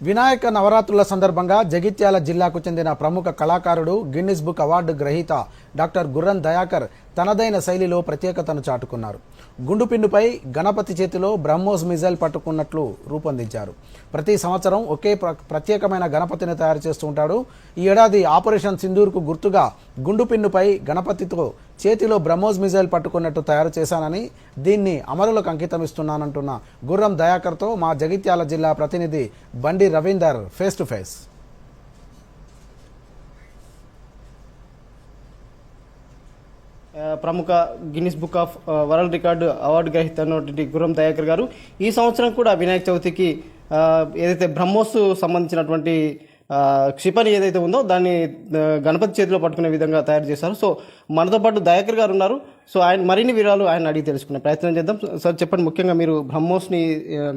వినాయక నవరాత్రుల సందర్భంగా జగిత్యాల జిల్లాకు చెందిన ప్రముఖ కళాకారుడు గిన్నిస్ బుక్ అవార్డు గ్రహీత డాక్టర్ గుర్రం దయాకర్ తనదైన శైలిలో ప్రత్యేకతను చాటుకున్నారు. గుండుపిన్నుపై గణపతి చేతిలో బ్రహ్మోస్ మిజైల్ పట్టుకున్నట్లు రూపొందించారు. ప్రతి సంవత్సరం ఒకే ప్ర- ప్రత్యేకమైన గణపతిని తయారు చేస్తూ ఉంటాడు. ఈ ఏడాది ఆపరేషన్ సింధూర్కు గుర్తుగా గుండుపిన్నుపై గణపతితో చేతిలో బ్రహ్మోస్ మిజైల్ పట్టుకున్నట్టు తయారు చేశానని దీన్ని అమరులకు అంకితమిస్తున్నానంటున్న గుర్రం దయాకర్తో మా జగిత్యాల జిల్లా ప్రతినిధి Bandi Ravinder face to face. ప్రముఖ Guinness book of world record award గ్రహీత అయినటువంటి గుర్రం దయాకర్ గారు. ఈ సంవత్సరం కూడా వినాయక చవితికి ఏదైతే బ్రహ్మోస్ సంబంధించినటువంటి క్షిపణి ఏదైతే ఉందో దాన్ని గణపతి చేతిలో పట్టుకునే విధంగా తయారు చేశారు. సో మనతో పాటు దయాకర్ గారు ఉన్నారు. సో ఆయన మరిన్ని వివరాలు ఆయన అడిగి తెలుసుకునే ప్రయత్నం చేద్దాం. సార్ చెప్పండి ముఖ్యంగా మీరు బ్రహ్మోస్ని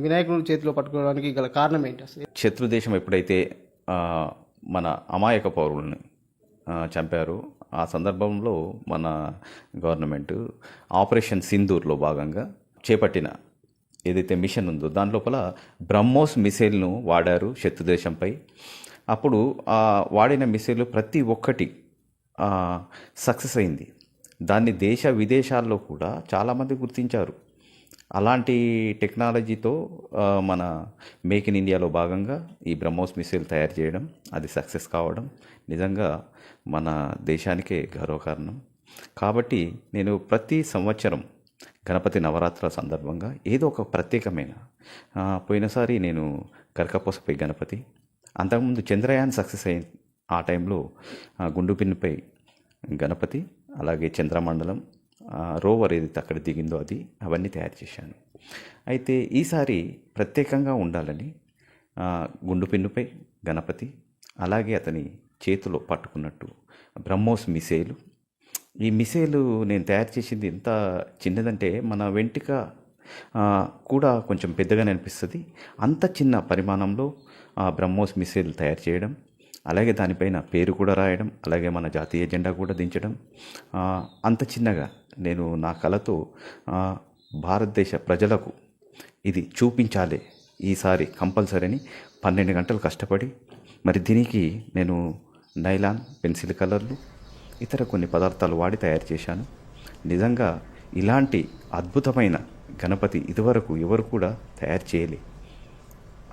వినాయకుడు చేతిలో పట్టుకోవడానికి గల కారణం ఏంటి అసలు? శత్రుదేశం ఎప్పుడైతే మన అమాయక పౌరుల్ని చంపారు. ఆ సందర్భంలో మన గవర్నమెంట్ ఆపరేషన్ సింధూర్లో భాగంగా చేపట్టిన ఏదైతే మిషన్ ఉందో దాని లోపల బ్రహ్మోస్ మిసైల్ను వాడారు శత్రుదేశంపై అప్పుడు ఆ వాడిన మిసైల్ ప్రతి ఒక్కటి సక్సెస్ అయింది. దాన్ని దేశ విదేశాల్లో కూడా చాలామంది గుర్తించారు. అలాంటి టెక్నాలజీతో మన మేక్ ఇన్ ఇండియాలో భాగంగా ఈ బ్రహ్మోస్ మిసైల్ తయారు చేయడం అది సక్సెస్ కావడం నిజంగా మన దేశానికే గర్వకారణం. కాబట్టి నేను ప్రతి సంవత్సరం గణపతి నవరాత్రుల సందర్భంగా ఏదో ఒక ప్రత్యేకమైన పోయినసారి నేను కరకపోసపై గణపతి అంతకుముందు చంద్రయాన్ సక్సెస్ అయిన ఆ టైంలో ఆ, గుండు పిన్నుపై గణపతి అలాగే చంద్రమండలం రోవర్ ఏదైతే అక్కడ దిగిందో అది అవన్నీ తయారు చేశాను. అయితే ఈసారి ప్రత్యేకంగా ఉండాలని గుండు పిన్నుపై గణపతి అలాగే అతని చేతిలో పట్టుకున్నట్టు బ్రహ్మోస్ మిసైలు. ఈ మిసైలు నేను తయారు చేసింది ఎంత చిన్నదంటే మన వెంటిక కూడా కొంచెం పెద్దగానే అనిపిస్తుంది. అంత చిన్న పరిమాణంలో బ్రహ్మోస్ మిసైల్ తయారు చేయడం అలాగే దానిపైన పేరు కూడా రాయడం అలాగే మన జాతీయ జెండా కూడా దించడం అంత చిన్నగా నేను నా కళతో భారతదేశ ప్రజలకు ఇది చూపించాలి. ఈసారి కంపల్సరీ అని పన్నెండు గంటలు కష్టపడి మరి దీనికి నేను నైలాన్ పెన్సిల్ కలర్లు ఇతర కొన్ని పదార్థాలు వాడి తయారు చేశాను. నిజంగా ఇలాంటి అద్భుతమైన గణపతి ఇదివరకు ఎవరు కూడా తయారు చేయలే.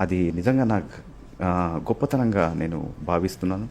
అది నిజంగా నాకు గొప్పతనంగా నేను భావిస్తున్నాను.